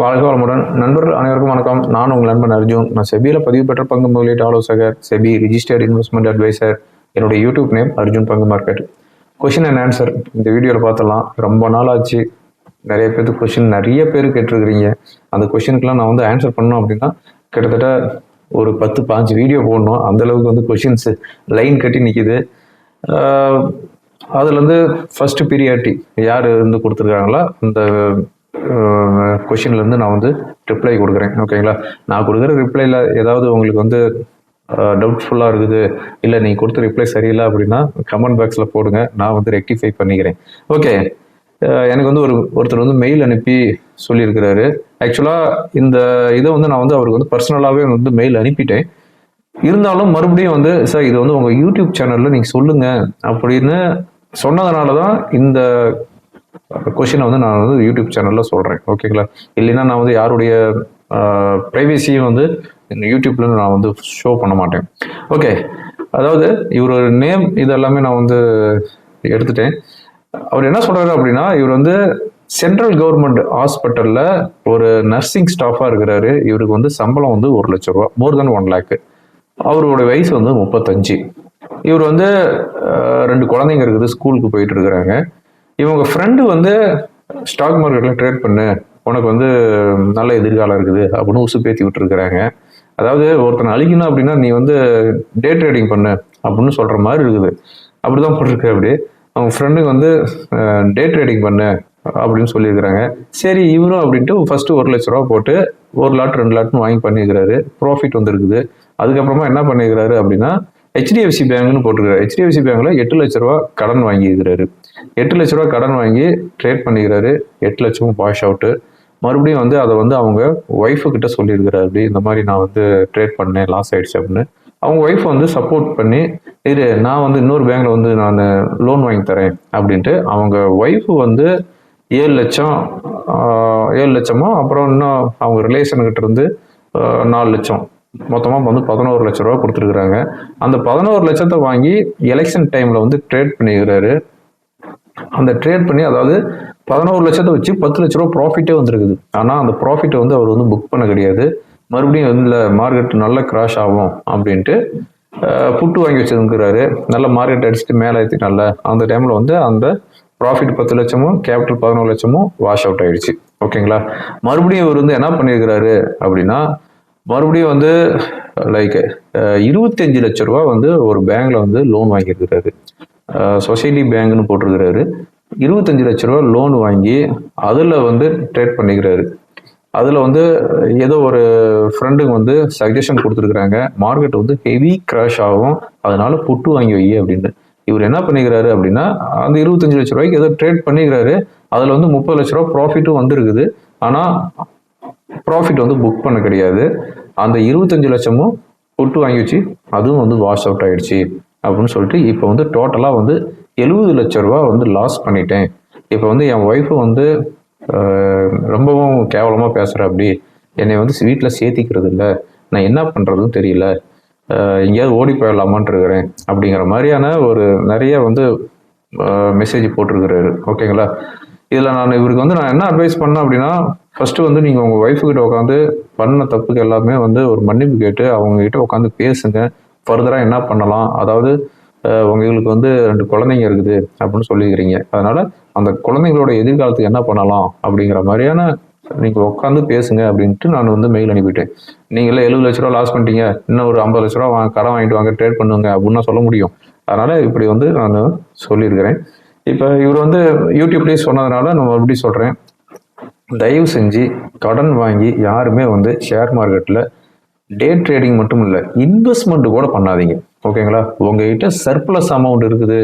வாழ்க வளமுடன். நண்பர்கள் அனைவருக்கும் வணக்கம். நான் உங்கள் நண்பன் அர்ஜுன். நான் செபியில் பதிவு பெற்ற பங்கு முதலீட்டு ஆலோசகர் செபி ரிஜிஸ்டர்ட் இன்வெஸ்ட்மெண்ட் அட்வைசர் என்னுடைய யூடியூப் நேம் அர்ஜுன் பங்கு மார்க்கெட் கொஷின் அண்ட் ஆன்சர் இந்த வீடியோவில் பார்த்தலாம் ரொம்ப நாள் ஆச்சு. நிறைய பேருக்கு கொஷின் நிறைய பேர் கேட்டிருக்கிறீங்க. அந்த கொஷினுக்குலாம் நான் வந்து ஆன்சர் பண்ணோம் அப்படின்னா கிட்டத்தட்ட ஒரு பத்து பாஞ்சு வீடியோ போடணும். அந்த அளவுக்கு வந்து கொஷின்ஸ் லைன் கட்டி நிற்கிது அதுலேருந்து ஃபஸ்ட்டு பீரியாட்டி யார் இருந்து கொடுத்துருக்காங்களோ அந்த கொஷின்லேருந்து நான் வந்து ரிப்ளை கொடுக்குறேன். ஓகேங்களா நான் கொடுக்குற ரிப்ளைல ஏதாவது உங்களுக்கு வந்து டவுட்ஃபுல்லாக இருக்குது இல்லை நீங்கள் கொடுத்த ரிப்ளை சரியில்லை அப்படின்னா கமெண்ட் பாக்ஸில் போடுங்க. நான் வந்து ரெக்டிஃபை பண்ணிக்கிறேன். ஓகே எனக்கு வந்து ஒரு ஒருத்தர் வந்து மெயில் அனுப்பி சொல்லியிருக்கிறாரு. ஆக்சுவலாக இந்த இதை வந்து நான் வந்து அவருக்கு வந்து பர்சனலாகவே வந்து மெயில் அனுப்பிட்டேன். இருந்தாலும் மறுபடியும் வந்து சார் இது வந்து உங்கள் யூடியூப் சேனலில் நீங்கள் சொல்லுங்கள் அப்படின்னு சொன்னதுனால தான் இந்த கொஷினை வந்து நான் வந்து யூடியூப் சேனலில் சொல்கிறேன் ஓகேங்களா இல்லைன்னா நான் வந்து யாருடைய ப்ரைவேசியும் வந்து யூடியூப்ல நான் வந்து ஷோ பண்ண மாட்டேன். ஓகே அதாவது இவர் நேம் இது எல்லாமே நான் வந்து எடுத்துட்டேன். அவர் என்ன சொல்கிறாரு அப்படின்னா இவர் வந்து சென்ட்ரல் கவர்மெண்ட் ஹாஸ்பிட்டலில் ஒரு நர்சிங் ஸ்டாஃபாக இருக்கிறாரு. இவருக்கு வந்து சம்பளம் வந்து ஒரு லட்ச ரூபா மோர் தென் ஒன் லேக்கு அவரோட வயசு வந்து முப்பத்தஞ்சு. இவர் வந்து ரெண்டு குழந்தைங்க இருக்குது ஸ்கூலுக்கு போயிட்டு இருக்கிறாங்க. இவங்க ஃப்ரெண்டு வந்து ஸ்டாக் மார்க்கெட்டில் ட்ரேட் பண்ணு. உனக்கு வந்து நல்ல எதிர்காலம் இருக்குது அப்படின்னு உசுப்பேத்தி விட்டுருக்குறாங்க. அதாவது ஒருத்தனை அழிக்கணும் அப்படின்னா நீ வந்து டே ட்ரேடிங் பண்ணு அப்படின்னு சொல்கிற மாதிரி இருக்குது. அப்படிதான் போட்டிருக்கு அப்படி. அவங்க ஃப்ரெண்டுக்கு வந்து டே ட்ரேடிங் பண்ணு அப்படின்னு சொல்லியிருக்கிறாங்க. சரி இவரும் அப்படின்ட்டு ஃபஸ்ட்டு ஒரு லட்ச ரூபா போட்டு ஒரு லாட் ரெண்டு லாட்னு வாங்கி பண்ணியிருக்கிறாரு. ப்ராஃபிட் வந்துருக்குது. அதுக்கப்புறமா என்ன பண்ணியிருக்கிறாரு அப்படின்னா ஹெச்டிஎஃப்சி பேங்க்னு போட்டிருக்காரு. ஹெச்டிஎஃப்சி பேங்க்ல எட்டு லட்ச ரூபா கடன் வாங்கியிருக்கிறாரு. எட்டு லட்ச ரூபா கடன் வாங்கி ட்ரேட் பண்ணிக்கிறாரு. எட்டு லட்சமும் வாஷ் அவுட்டு மறுபடியும் வந்து அதை வந்து அவங்க ஒய்ஃபு கிட்ட சொல்லியிருக்கிறாரு. அப்படி இந்த மாதிரி நான் வந்து ட்ரேட் பண்ணேன் லாஸ் ஆயிடுச்சு அப்படின்னு. அவங்க ஒய்ஃப் வந்து சப்போர்ட் பண்ணி இரு நான் வந்து இன்னொரு பேங்க்ல வந்து நான் லோன் வாங்கி தரேன் அப்படின்ட்டு அவங்க ஒய்ஃபு வந்து ஏழு லட்சம் ஏழு லட்சமோ அப்புறம் இன்னும் அவங்க ரிலேஷனுக்கிட்ட இருந்து நாலு லட்சம். மொத்தமாக வந்து பதினோரு லட்ச ரூபா கொடுத்துருக்குறாங்க. அந்த பதினோரு லட்சத்தை வாங்கி எலெக்ஷன் டைமில் வந்து ட்ரேட் பண்ணிக்கிறாரு. அந்த ட்ரேட் பண்ணி அதாவது பதினோரு லட்சத்தை வச்சு பத்து லட்ச ரூபா ப்ராஃபிட்டே வந்திருக்குது. ஆனால் அந்த ப்ராஃபிட்டை வந்து அவர் வந்து புக் பண்ண கிடையாது. மறுபடியும் வந்து மார்க்கெட் நல்ல கிராஷ் ஆகும் அப்படின்ட்டு புட்டு வாங்கி வச்சதுங்கிறாரு நல்ல மார்க்கெட் அடிச்சுட்டு மேலே ஏற்றி நல்ல அந்த டைமில் வந்து அந்த ப்ராஃபிட் பத்து லட்சமும் கேபிட்டல் பதினோரு லட்சமும் வாஷ் அவுட் ஆயிடுச்சு. ஓகேங்களா? மறுபடியும் இவர் வந்து என்ன பண்ணியிருக்கிறாரு அப்படின்னா மறுபடியும் வந்து லைக் இருபத்தஞ்சு லட்ச ரூபா வந்து ஒரு பேங்க்ல வந்து லோன் வாங்கியிருக்கிறாரு. சொசைட்டி பேங்க்னு போட்டிருக்கிறாரு. இருபத்தஞ்சு லட்ச ரூபா லோன் வாங்கி அதில் வந்து ட்ரேட் பண்ணிக்கிறாரு. அதில் வந்து ஏதோ ஒரு ஃப்ரெண்டுக்கு வந்து சஜஷன் கொடுத்துருக்குறாங்க. மார்க்கெட் வந்து ஹெவி கிராஷ் ஆகும். அதனால புட்டு வாங்கி வை அப்படின்னு. இவர் என்ன பண்ணிக்கிறாரு அப்படின்னா அந்த இருபத்தஞ்சு லட்ச ரூபாய்க்கு ஏதோ ட்ரேட் பண்ணிக்கிறாரு. அதில் வந்து முப்பது லட்ச ரூபா ப்ராஃபிட்டும் வந்துருக்குது. ஆனால் ப்ராஃபிட் வந்து புக் பண்ண கிடையாது. அந்த இருபத்தஞ்சு லட்சமும் புட்டு வாங்கி வச்சு அதுவும் வந்து வாஷ் அவுட் ஆயிடுச்சு. அப்படின்னு சொல்லிட்டு இப்போ வந்து டோட்டலாக வந்து எழுபது லட்ச ரூபா வந்து லாஸ் பண்ணிட்டேன். இப்போ வந்து என் ஒய்ஃபு வந்து ரொம்பவும் கேவலமாக பேசுகிற அப்படி. என்னை வந்து வீட்டில் சேர்த்திக்கிறது இல்லை. நான் என்ன பண்ணுறதுன்னு தெரியல. எங்கேயாவது ஓடி போயிடலாமான்ட்டு இருக்கிறேன். அப்படிங்கிற மாதிரியான ஒரு நிறைய வந்து மெசேஜ் போட்டிருக்கிறாரு. ஓகேங்களா? இதில் நான் இவருக்கு வந்து நான் என்ன அட்வைஸ் பண்ணேன் அப்படின்னா ஃபஸ்ட்டு வந்து நீங்கள் உங்கள் ஒய்ஃபுக்கிட்ட உட்காந்து பண்ண தப்புக்கு எல்லாமே வந்து ஒரு மன்னிப்பு கேட்டு அவங்க கிட்ட உட்காந்து பேசுங்க. ஃபர்தராக என்ன பண்ணலாம்? அதாவது உங்களுக்கு வந்து ரெண்டு குழந்தைங்க இருக்குது அப்படின்னு சொல்லிக்கிறீங்க அதனால் அந்த குழந்தைங்களோட எதிர்காலத்துக்கு என்ன பண்ணலாம்? அப்படிங்கிற மாதிரியான நீங்கள் உட்காந்து பேசுங்க அப்படின்ட்டு நான் வந்து மெயில் அனுப்பிட்டேன். நீங்களே எழுபது லட்ச ரூபா லாஸ் பண்ணிட்டீங்க. இன்னும் ஒரு ஐம்பது லட்ச ரூபா வாங்க கடன் வாங்கிட்டு வாங்க ட்ரேட் பண்ணுங்க அப்படின்னு சொல்ல முடியும். அதனால் இப்படி வந்து நான் சொல்லியிருக்கிறேன். இப்போ இவர் வந்து யூடியூப்லேயே சொன்னதுனால நான் மறுபடியும் சொல்கிறேன் தயவு செஞ்சு கடன் வாங்கி யாருமே வந்து ஷேர் மார்க்கெட்டில் டே ட்ரேடிங் மட்டும் இல்லை இன்வெஸ்ட்மெண்ட் கூட பண்ணாதீங்க. ஓகேங்களா உங்ககிட்ட சர்ப்ளஸ் அமௌண்ட் இருக்குது.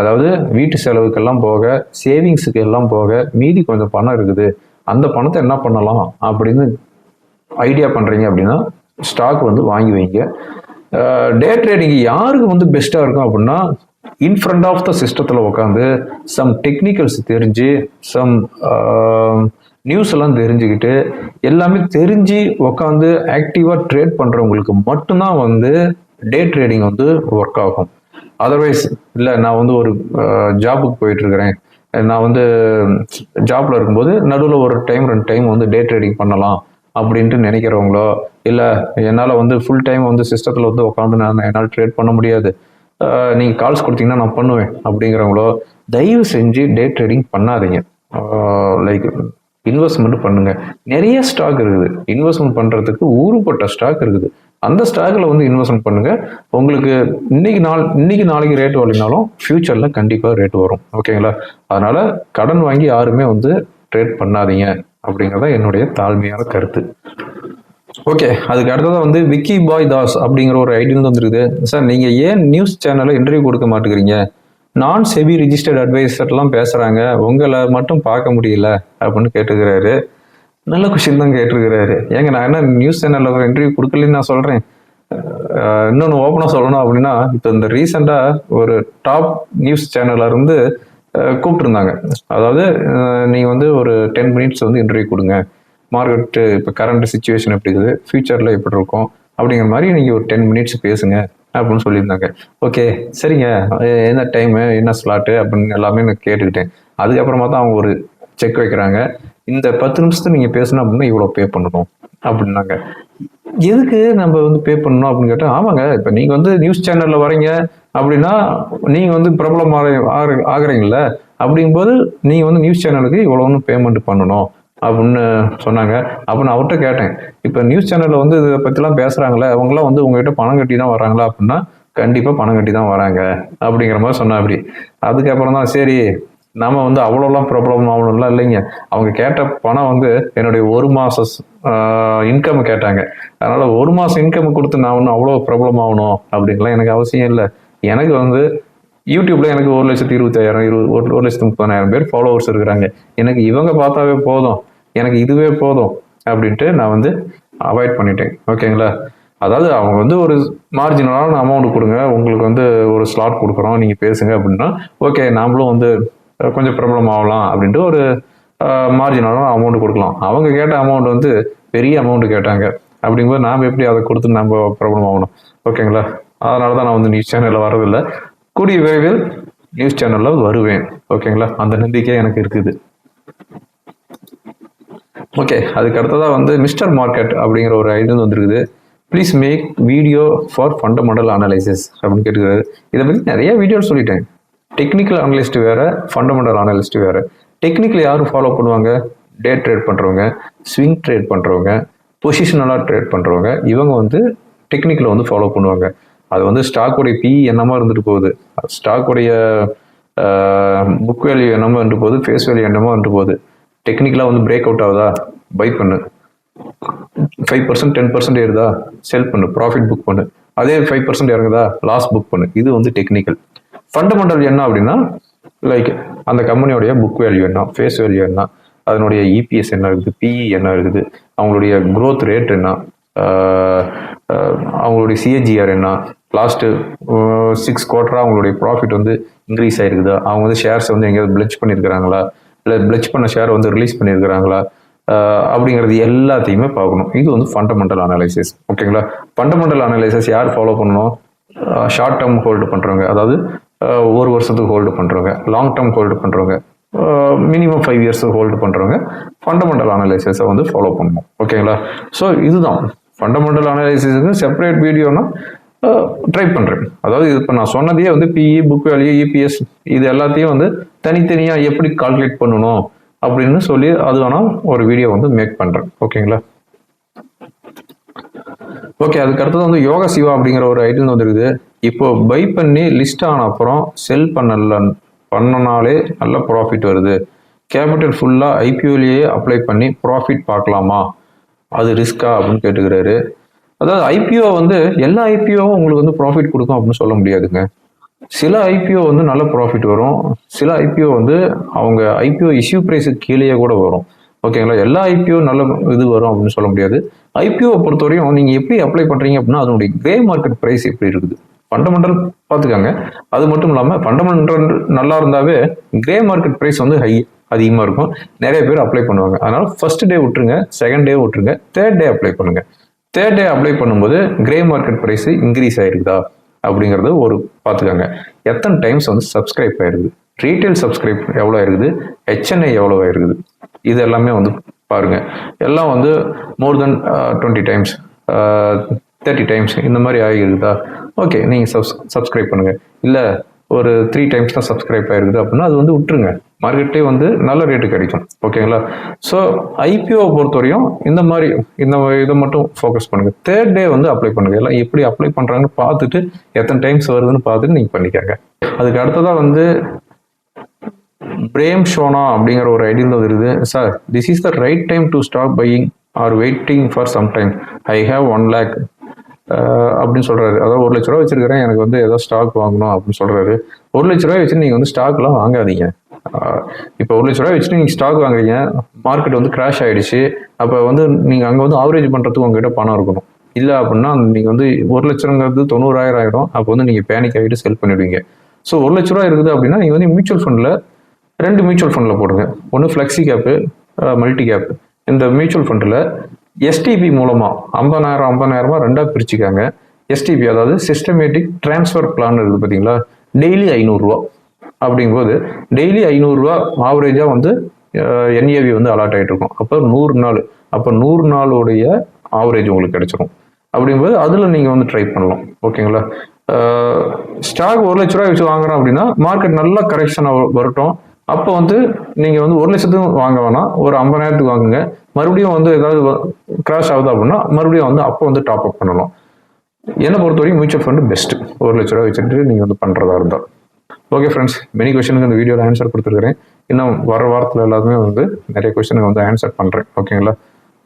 அதாவது வீட்டு செலவுக்கெல்லாம் போக சேவிங்ஸுக்கு எல்லாம் போக மீதி கொஞ்சம் பணம் இருக்குது. அந்த பணத்தை என்ன பண்ணலாம் அப்படின்னு ஐடியா பண்ணுறீங்க அப்படின்னா ஸ்டாக் வந்து வாங்கி வைங்க. டே ட்ரேடிங் யாருக்கு வந்து பெஸ்ட்டாக இருக்கும் அப்படின்னா இன்ஃப்ரண்ட் ஆஃப் த சிஸ்டத்தில் உட்காந்து சம் டெக்னிக்கல்ஸ் தெரிஞ்சு சம் நியூஸ் எல்லாம் தெரிஞ்சுக்கிட்டு எல்லாமே தெரிஞ்சு உட்காந்து ஆக்டிவாக ட்ரேட் பண்ணுறவங்களுக்கு மட்டும்தான் வந்து டே ட்ரேடிங் வந்து ஒர்க் ஆகும். அதர்வைஸ் இல்லை நான் வந்து ஒரு ஜாபுக்கு போயிட்டுருக்கிறேன் நான் வந்து ஜாப்ல இருக்கும்போது நடுவில் ஒரு டைம் ரெண்டு டைம் வந்து டே ட்ரேடிங் பண்ணலாம் அப்படின்ட்டு நினைக்கிறவங்களோ இல்லை என்னால் வந்து ஃபுல் டைம் வந்து சிஸ்டத்தில் வந்து உட்காந்து நான் என்னால் ட்ரேட் பண்ண முடியாது. நீங்கள் கால்ஸ் கொடுத்தீங்கன்னா நான் பண்ணுவேன் அப்படிங்கிறவங்களோ தயவு செஞ்சு டே ட்ரேடிங் பண்ணாதீங்க. லைக் இன்வெஸ்ட்மெண்ட் பண்ணுங்க. நிறைய ஸ்டாக் இருக்குது. இன்வெஸ்ட்மெண்ட் பண்ணுறதுக்கு ஊறுபட்ட ஸ்டாக் இருக்குது. அந்த ஸ்டாக்ல வந்து இன்வெஸ்ட்மெண்ட் பண்ணுங்க. உங்களுக்கு இன்னைக்கு நாள் இன்னைக்கு நாளைக்கு ரேட் வரலினாலும் ஃபியூச்சர்ல கண்டிப்பாக ரேட் வரும். ஓகேங்களா அதனால கடன் வாங்கி யாருமே வந்து ட்ரேட் பண்ணாதீங்க. அப்படிங்கிறத என்னுடைய தாழ்மையான கருத்து. ஓகே அதுக்கு அடுத்ததான் வந்து விக்கி பாய் தாஸ் அப்படிங்கிற ஒரு ஐடியா வந்துருக்குது. சார் நீங்கள் ஏன் நியூஸ் சேனலில் இன்டர்வியூ கொடுக்க மாட்டேங்கிறீங்க? நான் செபி ரிஜிஸ்டர்ட் அட்வைசர்லாம் பேசுகிறாங்க உங்களை மட்டும் பார்க்க முடியல அப்படின்னு கேட்டுக்கிறாரு. நல்ல கொஷின் தான் கேட்டிருக்கிறாரு ஏங்க நான் என்ன நியூஸ் சேனலில் இன்டர்வியூ கொடுக்கலன்னு நான் சொல்கிறேன் இன்னொன்று ஓப்பனாக சொல்லணும் அப்படின்னா இப்போ இந்த ரீசெண்டாக ஒரு டாப் நியூஸ் சேனலில் இருந்து கூப்பிட்டுருந்தாங்க. அதாவது நீங்கள் வந்து ஒரு டென் மினிட்ஸ் வந்து இன்டர்வியூ கொடுங்க. மார்க்கெட்டு இப்போ கரண்ட் சுச்சுவேஷன் எப்படி இருக்குது? ஃப்யூச்சரில் எப்படி இருக்கும்? அப்படிங்கிற மாதிரி நீங்கள் ஒரு டென் மினிட்ஸ் பேசுங்க. அப்படின்னு சொல்லியிருந்தாங்க. ஓகே சரிங்க. என்ன டைமு என்ன ஸ்லாட்டு அப்படின்னு எல்லாமே நான் கேட்டுக்கிட்டேன். அதுக்கப்புறமா தான் அவங்க ஒரு செக் வைக்கிறாங்க. இந்த பத்து நிமிஷத்துக்கு நீங்கள் பேசணும் அப்படின்னா இவ்வளோ பே பண்ணணும் அப்படின்னாங்க. எதுக்கு நம்ம வந்து பே பண்ணணும் அப்படின்னு கேட்டால் ஆமாங்க இப்போ நீங்கள் வந்து நியூஸ் சேனலில் வரீங்க அப்படின்னா நீங்கள் வந்து பிரபலம் ஆகிறீங்கள அப்படிங்கும்போது நீங்கள் வந்து நியூஸ் சேனலுக்கு இவ்வளோன்னு பேமெண்ட் பண்ணணும் அப்படின்னு சொன்னாங்க. அப்போ நான் அவர்கிட்ட கேட்டேன் இப்போ நியூஸ் சேனலில் வந்து இதை பற்றிலாம் பேசுகிறாங்களே அவங்களாம் வந்து உங்ககிட்ட பணம் கட்டி தான் வராங்களா அப்படின்னா கண்டிப்பாக பணம் கட்டி தான் வராங்க அப்படிங்கிற மாதிரி சொன்னா அப்படி. அதுக்கப்புறம் தான் சரி நம்ம வந்து அவ்வளோலாம் ப்ராப்ளம் ஆகணும்லாம் இல்லைங்க. அவங்க கேட்ட பணம் வந்து என்னுடைய ஒரு மாத இன்கம் கேட்டாங்க. அதனால் ஒரு மாதம் இன்கம் கொடுத்து நான் ஒன்றும் அவ்வளோ ப்ராப்ளம் ஆகணும் அப்படின்லாம் எனக்கு அவசியம் இல்லை. எனக்கு வந்து யூடியூப்ல எனக்கு ஒரு லட்சத்தி இருபத்தாயிரம் இருபது ஒரு ஒரு லட்சத்தி முப்பதாயிரம் பேர் ஃபாலோவர்ஸ் இருக்கிறாங்க. எனக்கு இவங்க பார்த்தாவே போதும். எனக்கு இதுவே போதும். அப்படின்ட்டு நான் வந்து அவாய்ட் பண்ணிட்டேன். ஓகேங்களா அதாவது அவங்க வந்து ஒரு மார்ஜினலான அமௌண்ட் கொடுங்க. உங்களுக்கு வந்து ஒரு ஸ்லாட் கொடுக்குறோம். நீங்கள் பேசுங்க அப்படின்னா ஓகே நாமளும் வந்து கொஞ்சம் ப்ராப்ளம் ஆகலாம் அப்படின்ட்டு ஒரு மார்ஜினலான அமௌண்ட் கொடுக்கலாம். அவங்க கேட்ட அமௌண்ட் வந்து பெரிய அமௌண்ட் கேட்டாங்க. அப்படிங்கும்போது நாம் எப்படி அதை கொடுத்து நம்ம ப்ராப்ளம் ஆகணும்? ஓகேங்களா அதனால தான் நான் வந்து நியூஸ் சேனலில் வரதில்லை. கூடிய விரைவில் நியூஸ் சேனலில் வருவேன். ஓகேங்களா அந்த நம்பிக்கை எனக்கு இருக்குது. ஓகே அதுக்கு அடுத்ததாக வந்து மிஸ்டர் மார்க்கெட் அப்படிங்கிற ஒரு ஐடியா வந்திருக்குது. Please make video for fundamental analysis அப்படின்னு கேட்டுக்கிறாரு. இதை பற்றி நிறைய வீடியோ சொல்லிட்டேன். டெக்னிக்கல் அனலிஸ்ட் வேறு ஃபண்டமெண்டல் அனாலிஸ்ட் வேறு. டெக்னிக்கல் யாரும் ஃபாலோ பண்ணுவாங்க? டே ட்ரேட் பண்ணுறவங்க ஸ்விங் ட்ரேட் பண்ணுறவங்க பொசிஷனலாக ட்ரேட் பண்ணுறவங்க இவங்க வந்து டெக்னிக்கலை வந்து ஃபாலோ பண்ணுவாங்க. அது வந்து ஸ்டாக்கோடைய பி என்னமா இருந்துட்டு போகுது? ஸ்டாக்கோடைய புக் வேல்யூ என்னமோ இருந்துட்டு போகுது ஃபேஸ் வேல்யூ என்னமோ இருந்துட்டு போகுது. டெக்னிக்கலாக வந்து பிரேக் அவுட் ஆகுதா? பை பண்ணு. ஃபைவ் பர்சன்ட் டென் பர்சன்ட் ஏறுதா? செல் பண்ணு. ப்ராஃபிட் புக் பண்ணு. அதே ஃபைவ் பர்சன்ட் இறங்குதா? லாஸ் புக் பண்ணு. இது வந்து டெக்னிக்கல் ஃபண்டமெண்டல் என்ன அப்படின்னா லைக் அந்த கம்பெனியோடைய புக் வேல்யூ என்ன ஃபேஸ் வேல்யூ என்ன அதனுடைய இபிஎஸ் என்ன இருக்குது பிஇ என்ன இருக்குது அவங்களுடைய க்ரோத் ரேட் என்ன அவங்களுடைய சிஏஜிஆர் என்ன லாஸ்ட்டு சிக்ஸ் குவார்ட்டராக அவங்களுடைய ப்ராஃபிட் வந்து இன்க்ரீஸ் ஆயிருக்குதா? அவங்க வந்து ஷேர்ஸை வந்து எங்கேயாவது பிளெச் பண்ணியிருக்கிறாங்களா? இல்லை பிளெச் பண்ண ஷேர் வந்து ரிலீஸ் பண்ணியிருக்கிறாங்களா? அப்படிங்கிறது எல்லாத்தையுமே பார்க்கணும். இது வந்து ஃபண்டமெண்டல் அனலைசிஸ் ஓகேங்களா? ஃபண்டமெண்டல் அனலைசிஸ் யார் ஃபாலோ பண்ணணும்? ஷார்ட் டேர்ம் ஹோல்டு பண்ணுறவங்க அதாவது ஒரு வருஷத்துக்கு ஹோல்டு பண்ணுறவங்க லாங் டேர்ம் ஹோல்டு பண்ணுறவங்க மினிமம் ஃபைவ் இயர்ஸ் ஹோல்டு பண்ணுறவங்க ஃபண்டமெண்டல் அனலைசிஸை வந்து ஃபாலோ பண்ணணும். ஓகேங்களா? ஸோ இதுதான். ஃபண்டமெண்டல் அனாலிசிஸுக்கு செப்பரேட் வீடியோனா ட்ரை பண்ணுறேன் அதாவது இப்போ நான் சொன்னதையே வந்து பிஇ புக் வேல்யூ இபிஎஸ் இது எல்லாத்தையும் வந்து தனித்தனியாக எப்படி கால்குலேட் பண்ணணும் அப்படின்னு சொல்லி அது வேணால் ஒரு வீடியோ வந்து மேக் பண்ணுறேன் ஓகேங்களா ஓகே அதுக்கு அடுத்தது வந்து யோகா சிவா அப்படிங்கிற ஒரு ஐட்டம் வந்துருக்குது. இப்போ பை பண்ணி லிஸ்ட் ஆன அப்புறம் செல் பண்ணல பண்ணனாலே நல்ல ப்ராஃபிட் வருது. கேபிட்டல் ஃபுல்லாக ஐபிஓலேயே அப்ளை பண்ணி ப்ராஃபிட் பார்க்கலாமா? அது ரிஸ்கா அப்படின்னு கேட்டுக்கிறாரு. அதாவது ஐபிஓ வந்து எல்லா ஐபிஓவும் உங்களுக்கு வந்து ப்ராஃபிட் கொடுக்கும் அப்படின்னு சொல்ல முடியாதுங்க. சில ஐபிஓ வந்து நல்ல ப்ராஃபிட் வரும். சில ஐபிஓ வந்து அவங்க ஐபிஓ இஷ்யூ ப்ரைஸுக்கு கீழேயே கூட வரும். ஓகேங்களா எல்லா ஐபிஓ நல்ல இது வரும் அப்படின்னு சொல்ல முடியாது. ஐபிஓ பொறுத்தவரையும் நீங்கள் எப்படி அப்ளை பண்ணுறீங்க அப்படின்னா அதனுடைய கிரே மார்க்கெட் ப்ரைஸ் எப்படி இருக்குது? ஃபண்டமெண்டல் பார்த்துக்கோங்க. அது மட்டும் இல்லாமல் ஃபண்டமெண்டல் நல்லா இருந்தாவே கிரே மார்க்கெட் ப்ரைஸ் வந்து ஹை அதிகமாக இருக்கும். நிறைய பேர் அப்ளை பண்ணுவாங்க. அதனால் ஃபர்ஸ்ட் டே விட்டுருங்க செகண்ட் டே விட்டுருங்க தேர்ட் டே அப்ளை பண்ணுங்கள் தேர்ட் டே அப்ளை பண்ணும்போது கிரே மார்க்கெட் ப்ரைஸ் இன்க்ரீஸ் ஆயிருக்குதா? அப்படிங்கிறது ஒரு பார்த்துக்கோங்க. எத்தனை டைம்ஸ் வந்து சப்ஸ்கிரைப் ஆயிருக்குது? ரீட்டைல் சப்ஸ்கிரைப் எவ்வளோ இருக்குது ஹெச்என்ஐ எவ்வளோ இருக்குது இது எல்லாமே வந்து பாருங்க. எல்லாம் வந்து more than twenty times thirty times இந்த மாதிரி ஆகிருக்குதா? ஓகே நீங்கள் சப்ஸ் சப்ஸ்கிரைப் பண்ணுங்கள் இல்லை ஒரு த்ரீ டைம்ஸ் தான் சப்ஸ்கிரைப் ஆயிருக்குது அப்படின்னா அது வந்து விட்டுருங்க. மார்க்கெட்லேயே வந்து நல்ல ரேட்டு கிடைக்கும். ஓகேங்களா ஸோ ஐபிஓ பொறுத்தவரையும் இந்த மாதிரி இந்த இதை மட்டும் ஃபோக்கஸ் பண்ணுங்க. தேர்ட் டே வந்து அப்ளை பண்ணுங்க. எல்லாம் எப்படி அப்ளை பண்ணுறாங்கன்னு பார்த்துட்டு எத்தனை டைம்ஸ் வருதுன்னு பார்த்துட்டு நீங்கள் பண்ணிக்கோங்க. அதுக்கு அடுத்ததாக வந்து பிரேம் ஷோனா அப்படிங்கிற ஒரு ஐடியில் வருது. Sir this is the right time to stop buying or waiting for some time I have one lakh அப்படின்னு சொல்கிறாரு அதாவது ஒரு லட்ச ரூபா வச்சிருக்கிறேன் எனக்கு வந்து ஏதோ ஸ்டாக் வாங்கணும் அப்படின்னு சொல்கிறாரு ஒரு லட்ச ரூபாய் வச்சு நீங்கள் வந்து ஸ்டாக்லாம் வாங்காதீங்க. இப்போ ஒரு லட்ச ரூபாய் வச்சுட்டு நீங்கள் ஸ்டாக் வாங்குறீங்க மார்க்கெட் வந்து கிராஷ் ஆகிடுச்சு அப்போ வந்து நீங்கள் அங்கே வந்து ஆவரேஜ் பண்ணுறதுக்கு உங்ககிட்ட பணம் இருக்கணும். இல்லை அப்படின்னா நீங்கள் வந்து ஒரு லட்சங்கிறது தொண்ணூறாயிரம் ஆகிடும் அப்போ வந்து நீங்கள் பேனிக் ஆகிட்டு செல் பண்ணிடுவீங்க. ஸோ ஒரு லட்ச ரூபா இருக்குது அப்படின்னா நீங்கள் வந்து மியூச்சுவல் ஃபண்டில் ரெண்டு மியூச்சுவல் ஃபண்டில் போடுங்க. ஒன்று ஃப்ளெக்ஸி கேப்பு மல்டி கேப் இந்த மியூச்சுவல் ஃபண்டில் எஸ்டிபி மூலமாக ஐம்பதாயிரம் ஐம்பதாயிரமா ரெண்டாக பிரிச்சுக்காங்க. எஸ்டிபி அதாவது சிஸ்டமேட்டிக் ட்ரான்ஸ்ஃபர் பிளான் இருக்குது பார்த்தீங்களா டெய்லி ஐநூறுரூவா அப்படிங்கும்போது டெய்லி ஐநூறுரூவா ஆவரேஜாக வந்து என்ஏவி வந்து அலாட் ஆகிட்டு இருக்கும். அப்போ நூறு நாள் அப்போ நூறு நாளுடைய ஆவரேஜ் உங்களுக்கு கிடைச்சிரும். அப்படிங்கும்போது அதில் நீங்கள் வந்து ட்ரை பண்ணலாம். ஓகேங்களா? ஸ்டாக் ஒரு லட்ச ரூபாய் வச்சு வாங்குறோம் அப்படின்னா மார்க்கெட் நல்லா கரெக்ஷன் வரட்டும். அப்போ வந்து நீங்கள் வந்து ஒரு லட்சத்துக்கு வாங்க வேணாம். ஒரு ஐம்பதாயிரத்துக்கு வாங்குங்க. மறுபடியும் வந்து ஏதாவது கிராஷ் ஆகுது அப்படின்னா மறுபடியும் வந்து அப்போ வந்து டாப் அப் பண்ணணும். என்னை பொறுத்த வரைக்கும் மியூச்சுவல் ஃபண்டு பெஸ்ட் ஒரு லட்ச ரூபாய் வச்சுட்டு நீங்கள் வந்து பண்ணுறதா இருந்தால். ஓகே ஃப்ரெண்ட்ஸ் மெனி கொஸ்டினுக்கு இந்த வீடியோவில் ஆன்சர் கொடுத்துருக்கிறேன். இன்னும் வர வாரத்தில் எல்லாருமே வந்து நிறைய கொஸ்டினுக்கு வந்து ஆன்சர் பண்ணுறேன் ஓகேங்களா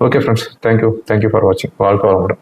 okay friends thank you thank you for வாட்சிங் வாழ்க்கை வளமுடன்.